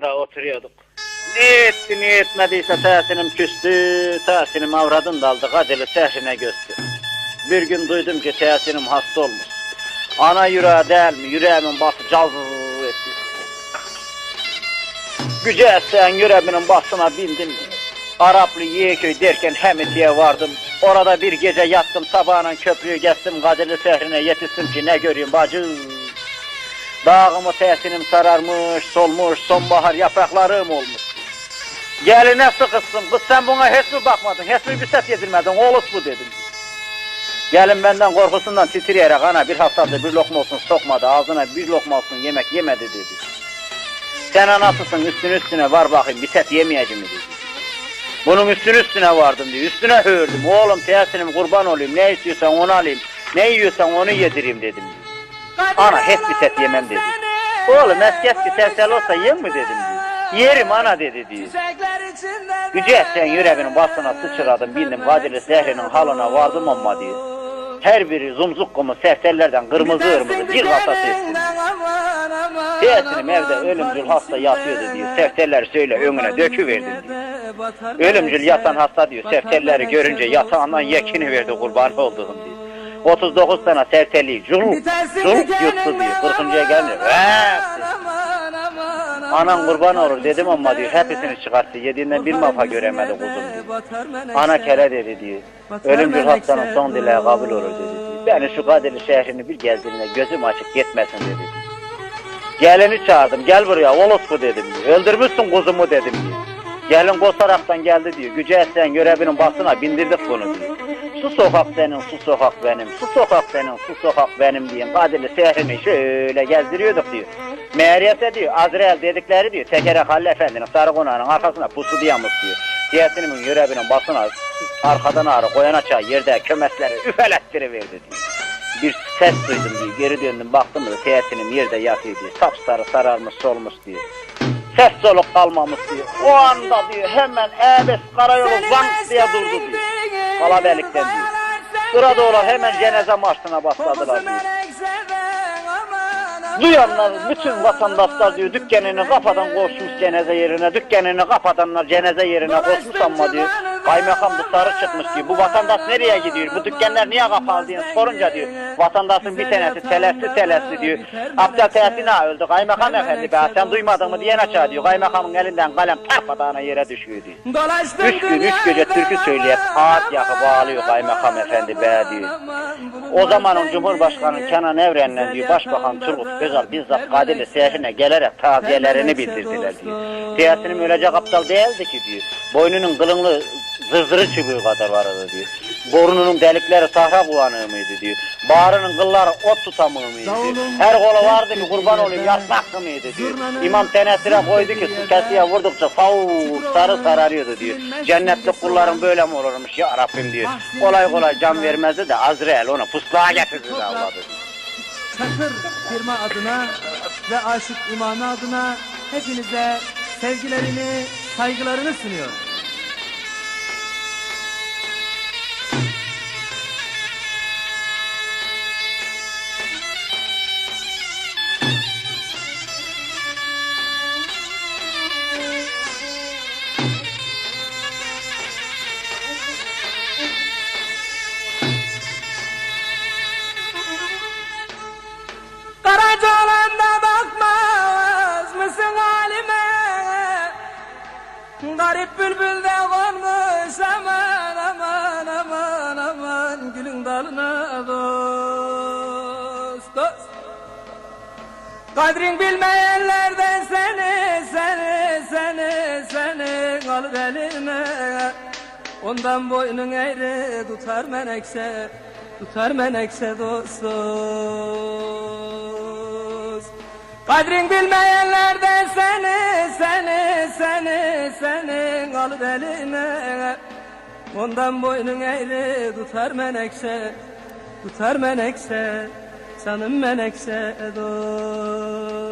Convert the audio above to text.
da oturuyorduk. Ne etti ne etmediyse tesinim küstü, tesinim avradın daldı, kadeli sehrine göstü. Bir gün duydum ki tesinim hasta olmuş. Ana yüreği değil mi, yüreğimin bası caz etti. Güce esen yüreğimin basına bindim. Araplı Yeğeköy derken Hemiti'ye vardım. Orada bir gece yattım, sabahına köprüyü geçtim, Kadirli sehrine yetiştim ki ne göreyim bacı. Dağımı tesinim sararmış, solmuş, sonbahar yapraklarım olmuş. Geline sıkışsın, kız sen buna hiç mi bakmadın, hiç mi bir ses yedirmedin, oğlus bu dedim. Gelin benden korkusundan titreyerek ana bir haftadır bir lokma olsun sokmadı, ağzına bir lokma olsun yemek yemedi dedi. Sen anasısın üstüne üstüne var bakayım bir ses yemeyeceğim dedi. Bunun üstüne üstüne vardım diyor, üstüne hördüm. Oğlum tesinim kurban olayım, ne istiyorsan onu alayım, ne yiyorsan onu yedireyim dedim. Ana hiç bir ses yemem dedi. Oğlum eski eski sersel olsa yen mi dedim diyor. Yerim ana dedi diyor. Gücü etsen yüreğinin basına sıçradım bindim Kadirli Zehri'nin halına vardım ama diyor. Her biri zumzuk kumu serserlerden kırmızı kırmızı bir kasa sessin. Tesinim evde ölümcül hasta yatıyordu diyor. Sefterleri söyle önüne döküverdim diyor. Ölümcül yatan hasta diyor. Sefterleri görünce yatağından yekini verdi kurban olduğum diyor. 39 tane serteliği culuk culuk yuttu diyor. 40. gelmiyor. Anan kurban olur dedim ama diyor hepsini çıkarttı. Yediğinden bir mafa göremedi kuzum diyor. Ana kele dedi diyor. Ölümcül hastanın son dileği kabul olur dedi diyor. Beni şu Kadirli şehrini bir gezdiğinde gözüm açık gitmesin dedi diyor. Gelini çağırdım gel buraya Volosku dedim diyor. Öldürmüşsün kuzumu dedim diyor. Gelin kosaraktan geldi diyor. Güce etsen görevinin basına bindirdik bunu diyor. Su sokak senin, su sokak benim, su sokak senin, su sokak benim diye Kadirli şehrini şöyle gezdiriyorduk diyor. Meğeriyete diyor, Azrail dedikleri diyor, Tekerek Halil Efendi'nin sarı konağının arkasına pusu diyamış diyor. Diyetinin yüreğinin basına arkadan ağrı koyan açağı yerde kömesleri üfelettiriverdi diyor. Bir ses duydum diyor, geri döndüm baktım da teyetinim yerde yatıyor diyor. Sapsarı sararmış solmuş diyor. Ses soluk kalmamış diyor. O anda diyor hemen ebes karayolu zank diye durdu diyor. Kalabelikten diyor. Sırada olan hemen cenaze marşına başladılar diyor. Duyanlar bütün vatandaşlar diyor dükkanını kapadan koşmuş cenaze yerine dükkanını kapatanlar cenaze yerine koşmuş ama diyor kaymakam dışarı çıkmış diyor bu vatandaş nereye gidiyor bu dükkanlar niye kapalı diye sorunca diyor vatandaşın bir tanesi telesli telesli diyor Abdel Teyatina öldü kaymakam efendi be sen duymadın mı diyen açar diyor kaymakamın elinden kalem tarpadağına yere düşüyor diyor. Üç gün üç gece türkü söyleyip saat yakıp ağlıyor kaymakam efendi be diyor. O zamanın Cumhurbaşkanı Kenan Evren'le diyor Başbakan Turgut Özal bizzat Kadirli seyahatine gelerek taziyelerini bildirdiler diyor. Seyahatinin ölecek aptal değildi ki diyor. Boynunun kılınlı zırzırı çubuğu kadar vardı diyor. Borununun delikleri sahra kovanığı mıydı diyor. Bağrının kılları ot tutamığı mıydı diyor. Her kolu vardı ki kurban olayım yasmak mıydı diyor. İmam tenesine koydu ki kesiye vurdukça savur sarı sararıyordu diyor. Cennetli kulların böyle mi olurmuş ya Rabbim diyor. Kolay kolay can vermezdi de Azrail onu pusluğa getirdi de avladı diyor. Çakır firma adına ve Aşık İmamı adına hepinize sevgilerini, saygılarını sunuyor. Garip bülbül de konmuş aman aman aman aman Gülün dalına dost dost. Kadrin bilmeyenlerden seni seni seni seni alır elime. Ondan boynun eğri tutar menekşe tutar menekşe dost Kadrin bilmeyenlerden seni seni seni seni alır elime Ondan boynun eğri tutar menekşe tutar menekşe canım menekşe dost